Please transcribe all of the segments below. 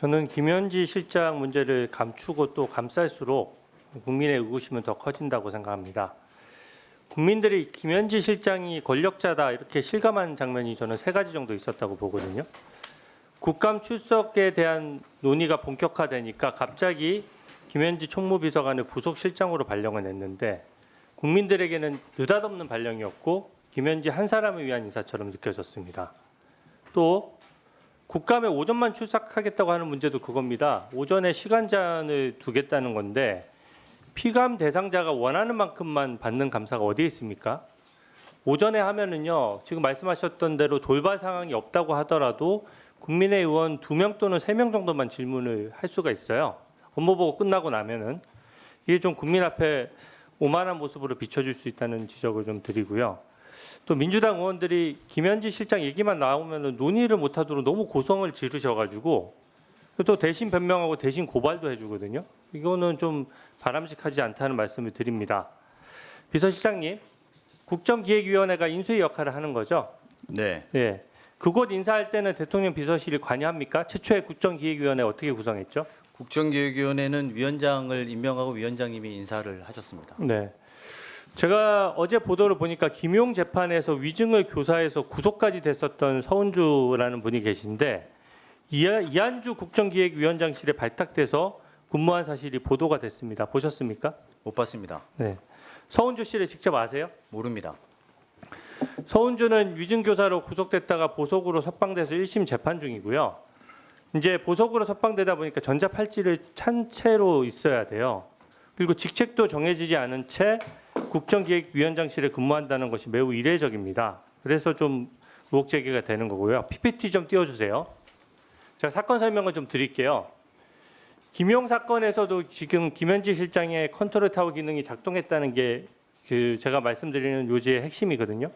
저는 김현지 실장 문제를 감추고 또 감쌀수록 국민의 의구심은 더 커진다고 생각합니다. 국민들이 김현지 실장이 권력자다 이렇게 실감한 장면이 저는 세 가지 정도 있었다고 보거든요. 국감 출석에 대한 논의가 본격화되니까 갑자기 김현지 총무비서관을 부속실장으로 발령을 냈는데 국민들에게는 느닷없는 발령이었고 김현지 한 사람을 위한 인사처럼 느껴졌습니다. 또 국감에 오전만 출석하겠다고 하는 문제도 그겁니다. 오전에 시간 제한을 두겠다는 건데 피감 대상자가 원하는 만큼만 받는 감사가 어디에 있습니까? 오전에 하면은요. 지금 말씀하셨던 대로 돌발 상황이 없다고 하더라도 국민의 의원 두 명 또는 세 명 정도만 질문을 할 수가 있어요. 업무 보고 끝나고 나면은 이게 좀 국민 앞에 오만한 모습으로 비춰질 수 있다는 지적을 좀 드리고요. 또 민주당 의원들이 김현지 실장 얘기만 나오면 논의를 못하도록 너무 고성을 지르셔가지고 또 대신 변명하고 대신 고발도 해주거든요. 이거는 좀 바람직하지 않다는 말씀을 드립니다. 비서실장님, 국정기획위원회가 인수위 역할을 하는 거죠. 네. 예. 그곳 인사할 때는 대통령 비서실이 관여합니까? 최초의 국정기획위원회 어떻게 구성했죠? 국정기획위원회는 위원장을 임명하고 위원장님이 인사를 하셨습니다. 네. 제가 어제 보도를 보니까 김용 재판에서 위증을 교사해서 구속까지 됐었던 서은주라는 분이 계신데 이한주 국정기획위원장실에 발탁돼서 근무한 사실이 보도가 됐습니다. 보셨습니까? 못 봤습니다. 네. 서은주 씨를 직접 아세요? 모릅니다. 서은주는 위증교사로 구속됐다가 보석으로 석방돼서 1심 재판 중이고요. 이제 보석으로 석방되다 보니까 전자팔찌를 찬 채로 있어야 돼요. 그리고 직책도 정해지지 않은 채 국정기획위원장실에 근무한다는 것이 매우 이례적입니다. 그래서 좀 의혹 제기가 되는 거고요. PPT 좀 띄워주세요. 제가 사건 설명을 좀 드릴게요. 김용 사건에서도 지금 김현지 실장의 컨트롤 타워 기능이 작동했다는 게 그 제가 말씀드리는 요지의 핵심이거든요.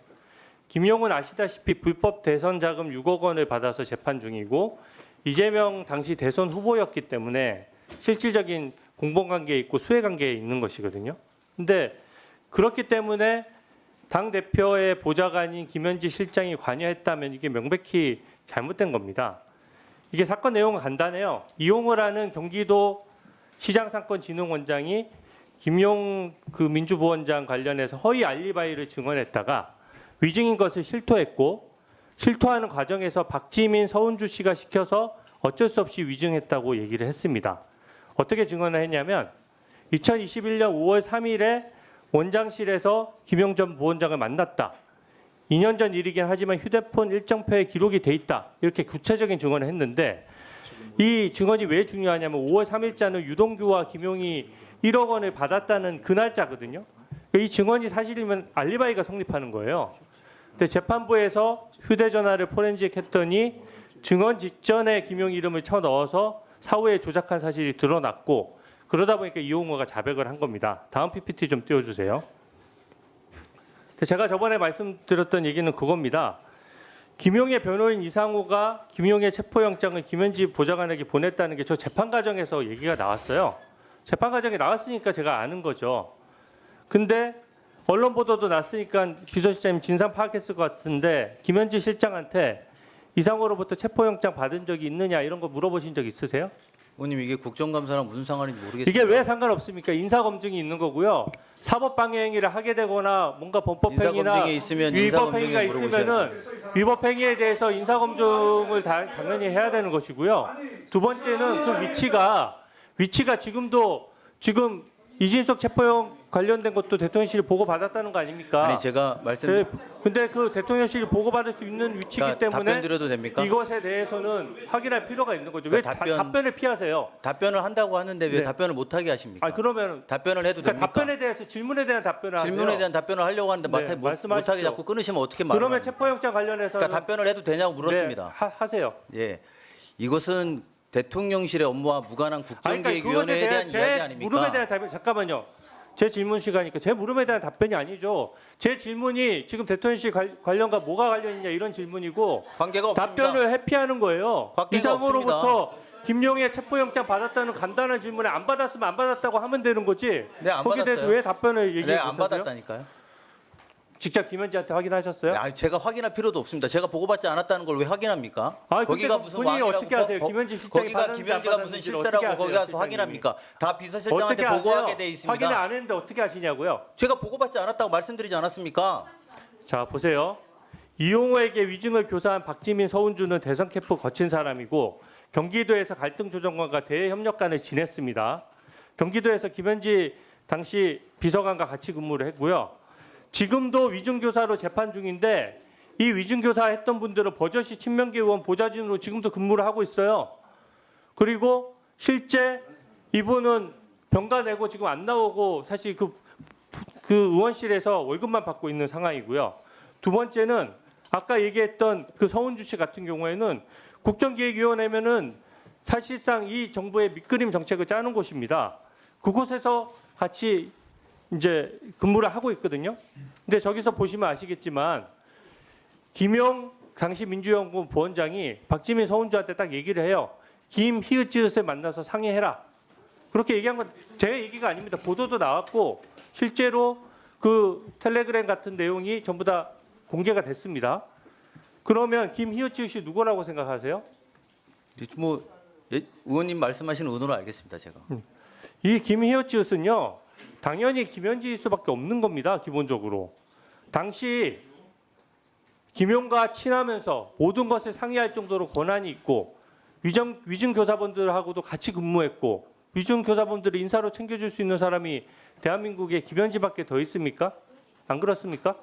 김용은 아시다시피 불법 대선 자금 6억 원을 받아서 재판 중이고 이재명 당시 대선 후보였기 때문에 실질적인 공범 관계에 있고 수혜 관계에 있는 것이거든요. 근데 그렇기 때문에 당 대표의 보좌관인 김현지 실장이 관여했다면 이게 명백히 잘못된 겁니다. 이게 사건 내용은 간단해요. 이용을 하는 경기도 시장상권진흥원장이 김용 그 민주부원장 관련해서 허위 알리바이를 증언했다가 위증인 것을 실토했고 실토하는 과정에서 박지민 서운주 씨가 시켜서 어쩔 수 없이 위증했다고 얘기를 했습니다. 어떻게 증언을 했냐면 2021년 5월 3일에 원장실에서 김용 전 부원장을 만났다. 2년 전 일이긴 하지만 휴대폰 일정표에 기록이 돼 있다. 이렇게 구체적인 증언을 했는데 이 증언이 왜 중요하냐면 5월 3일자는 유동규와 김용이 1억 원을 받았다는 그 날짜거든요. 이 증언이 사실이면 알리바이가 성립하는 거예요. 근데 재판부에서 휴대전화를 포렌식 했더니 증언 직전에 김용 이름을 쳐 넣어서 사후에 조작한 사실이 드러났고 그러다 보니까 이용호가 자백을 한 겁니다. 다음 PPT 좀 띄워주세요. 제가 저번에 말씀드렸던 얘기는 그겁니다. 김용의 변호인 이상호가 김용의 체포영장을 김현지 보좌관에게 보냈다는 게 저 재판 과정에서 얘기가 나왔어요. 재판 과정에 나왔으니까 제가 아는 거죠. 근데 언론 보도도 났으니까 비서실장님 진상 파악했을 것 같은데 김현지 실장한테 이상호로부터 체포영장 받은 적이 있느냐 이런 거 물어보신 적 있으세요? 의원님 이게 국정감사랑 무슨 상관인지 모르겠습니다. 이게 왜 상관없습니까? 인사 검증이 있는 거고요. 사법 방해 행위를 하게 되거나 뭔가 범법 행위나 있으면 위법 행위가 인사검증에 있으면은 위법 행위에 대해서 인사 검증을 다- 당연히 해야 되는 것이고요. 두 번째는 그 위치가 위치가 지금도 지금 이진석 체포영 관련된 것도 대통령실이 보고 받았다는 거 아닙니까? 아니 제가 말씀 그, 근데 그 대통령실이 보고 받을 수 있는 위치이기 그러니까 때문에 답변 드려도 됩니까? 이것에 대해서는 확인할 필요가 있는 거죠. 왜 그러니까 다- 답변- 답변을 피하세요? 답변을 한다고 하는데 왜 네. 답변을 못 하게 하십니까? 아 그러면 답변을 해도 그러니까 됩니까? 답변에 대해서 질문에 대한 답변을 하세요. 질문에 대한 답변을 하려고 하는데 네, 못. 못 하게 자꾸 끊으시면 어떻게 말을 그러면? 체포영장 관련해서 그러니까 답변을 해도 되냐고 물었습니다. 네, 하, 하세요. 예, 이것은 대통령실의 업무와 무관한 그러니까 국정기획위원회에 대한 제 이야기 아닙니까? 물음에 대한 답변 잠깐만요. 제 질문 시간이니까 제 물음에 대한 답변이 아니죠. 제 질문이 지금 대통령실 관- 관련과 뭐가 관련이냐 이런 질문이고 관계가 없습니다. 답변을 회피하는 거예요. 관계가 이상으로부터 김용의 체포영장 받았다는 간단한 질문에 안 받았으면 안 받았다고 하면 되는 거지. 네, 안 거기에 대해서 받았어요. 왜 답변을 얘기해 네, 안 못하세요? 받았다니까요. 직접 김현지한테 확인하셨어요? 아, 제가 확인할 필요도 없습니다. 제가 보고받지 않았다는 걸 왜 확인합니까? 아, 거기가 무슨 본인이 왕이라고 어떻게 아세요? 거- 김현지 실장이 거기가 받았는지 안 김현지가 무슨 받았는지를 실세라고 어떻게 거기 아세요, 가서? 확인합니까? 다 비서실장한테 어떻게 보고하게 아세요? 돼 확인을 있습니다. 안 했는데 어떻게 아시냐고요? 제가 보고받지 않았다고 말씀드리지 않았습니까? 자 보세요. 이용호에게 위증을 교사한 박지민 서운주는 대선 캠프 거친 사람이고 경기도에서 갈등 조정관과 대외 협력관을 지냈습니다. 경기도에서 김현지 당시 비서관과 같이 근무를 했고요. 지금도 위증 교사로 재판 중인데 이 위증 교사 했던 분들은 버젓이 친명계 의원 보좌진으로 지금도 근무를 하고 있어요. 그리고 실제 이분은 병가 내고 지금 안 나오고 사실 그, 그 의원실에서 월급만 받고 있는 상황이고요. 두 번째는 아까 얘기했던 그 서운주 씨 같은 경우에는 국정기획위원회면은 사실상 이 정부의 밑그림 정책을 짜는 곳입니다. 그곳에서 같이 이제 근무를 하고 있거든요. 근데 저기서 보시면 아시겠지만 김용 당시 민주연구원 부원장이 박지민 서운주한테 딱 얘기를 해요. 김 히읗지읒을 만나서 상의해라. 그렇게 얘기한 건 제 얘기가 아닙니다. 보도도 나왔고 실제로 그 텔레그램 같은 내용이 전부 다 공개가 됐습니다. 그러면 김 히읗지읒이 누구라고 생각하세요? 뭐 예, 의원님 말씀하시는 의도는 알겠습니다. 제가. 이 김희어치읒은요 당연히 김현지일 수밖에 없는 겁니다 기본적으로 당시 김용과 친하면서 모든 것을 상의할 정도로 권한이 있고 위정 위증 교사분들하고도 같이 근무했고 위증 교사분들을 인사로 챙겨줄 수 있는 사람이 대한민국에 김현지밖에 더 있습니까? 안 그렇습니까?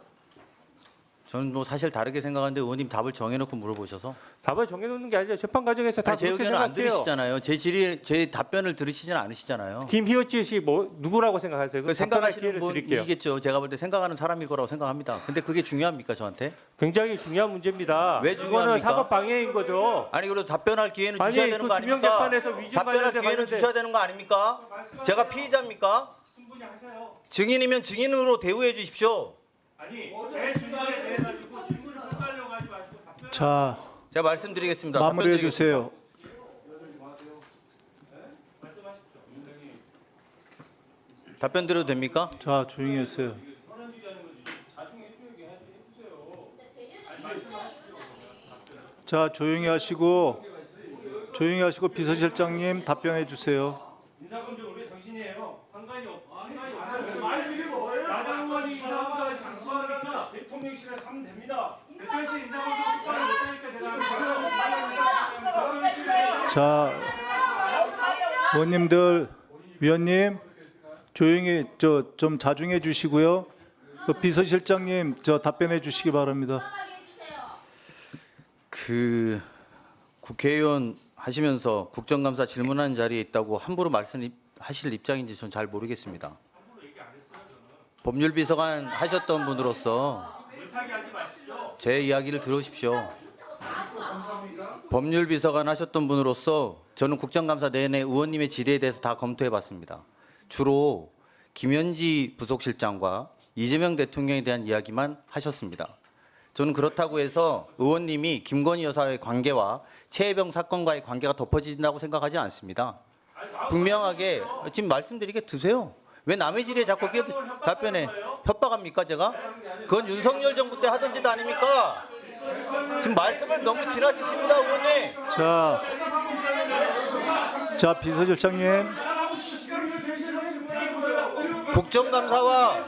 저는 뭐 사실 다르게 생각하는데 의원님 답을 정해놓고 물어보셔서 답을 정해놓는 게 아니라 재판 과정에서 다 아니, 제 그렇게 의견을 안 생각해요. 들으시잖아요. 제 질의 제 답변을 들으시지는 않으시잖아요. 김희어치읒이 뭐 누구라고 생각하세요? 그 답변할 생각하시는 드릴게요. 분이겠죠. 제가 볼 때 생각하는 사람일 거라고 생각합니다. 근데 그게 중요합니까 저한테? 굉장히 중요한 문제입니다. 왜 이거는 중요합니까? 사법 방해인 거죠. 아니 그래도 답변할 기회는 아니, 주셔야 되는 그 거 김영 아닙니까? 재판에서 위증 답변할 기회는 관련된- 주셔야 되는 거 아닙니까? 제가 피의자입니까? 충분히 하세요. 증인이면 증인으로 대우해 주십시오. 아니 제 질문에 자, 제가 말씀드리겠습니다. 마무리해. 주세요. 답변 드려도 됩니까? 자, 조용히 하세요. 자, 조용히 하시고 조용히 하시고 비서실장님 답변해 주세요. 인사검증을 왜 당신이에요? 상관이 없. 상관이 없어요. 말 이게 뭐예요? 나장관이 인사검증을 당신하니까 대통령실에서 하면 됩니다. 대통령실 인사검증 국방을 못하니까 제가 자, 의원님들, 위원님 조용히 저 좀 자중해 주시고요. 그 비서실장님 저 답변해 주시기 바랍니다. 그 국회의원 하시면서 국정감사 질문하는 자리에 있다고 함부로 말씀하실 입장인지 전 잘 모르겠습니다. 법률비서관 하셨던 분으로서 제 이야기를 들으십시오. 법률 비서관 하셨던 분으로서 저는 국정감사 내내 의원님의 질의에 대해서 다 검토해 봤습니다. 주로 김현지 부속실장과 이재명 대통령에 대한 이야기만 하셨습니다. 저는 그렇다고 해서 의원님이 김건희 여사의 관계와 최혜병 사건과의 관계가 덮어진다고 생각하지 않습니다. 분명하게 지금 말씀드리게 드세요. 왜 남의 질에 자꾸 끼어 답변해 협박합니까 제가? 그건 윤석열 정부 때 하던 짓 아닙니까? 지금 말씀을 너무 지나치십니다, 의원님. 자, 자 비서실장님. 국정감사와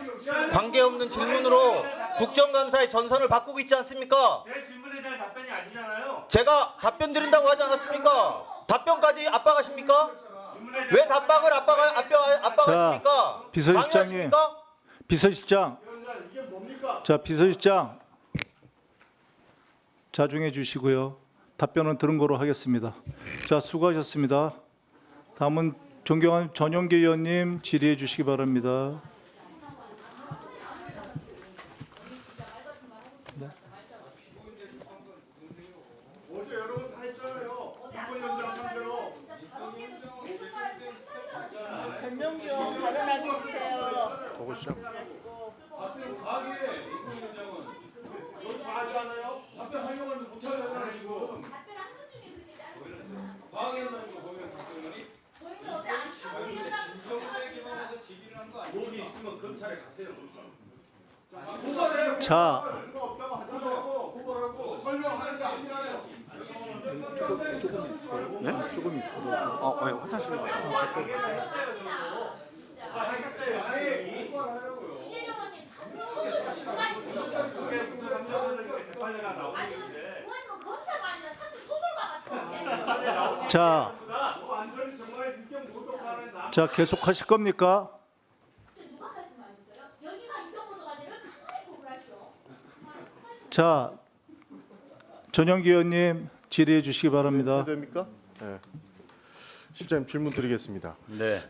관계없는 질문으로 국정감사의 전선을 바꾸고 있지 않습니까? 제 질문에 대한 답변이 아니잖아요. 제가 답변 드린다고 하지 않았습니까? 답변까지 압박하십니까? 왜 답박을 압박하, 압박, 압박하십니까? 비서실장님. 방해하십니까? 비서실장. 자, 비서실장. 자중해 주시고요. 답변은 들은 거로 하겠습니다. 자, 수고하셨습니다. 다음은 존경하는 전용기 의원님 질의해 주시기 바랍니다. 여러분 다 했잖아요. 이번 연 장 상대로 전용기용 발언하게 해주세요. 다 하지 않아요? 저희는 어제 안 타고 일어나서 여기 있으면 검찰에 가세요. 자, 설명하는데 아니잖아요. 어, 네, 화장실 아니 의원님은 검사가 아니라 사실 소설가 같아. 자, 완전히 정말 자 겁니까? 아니라 가만히 보고 하죠. 자, 전영기 의원님 질의해 주시기 바랍니다. 됩니까? 네. 실장님 질문 드리겠습니다. 네.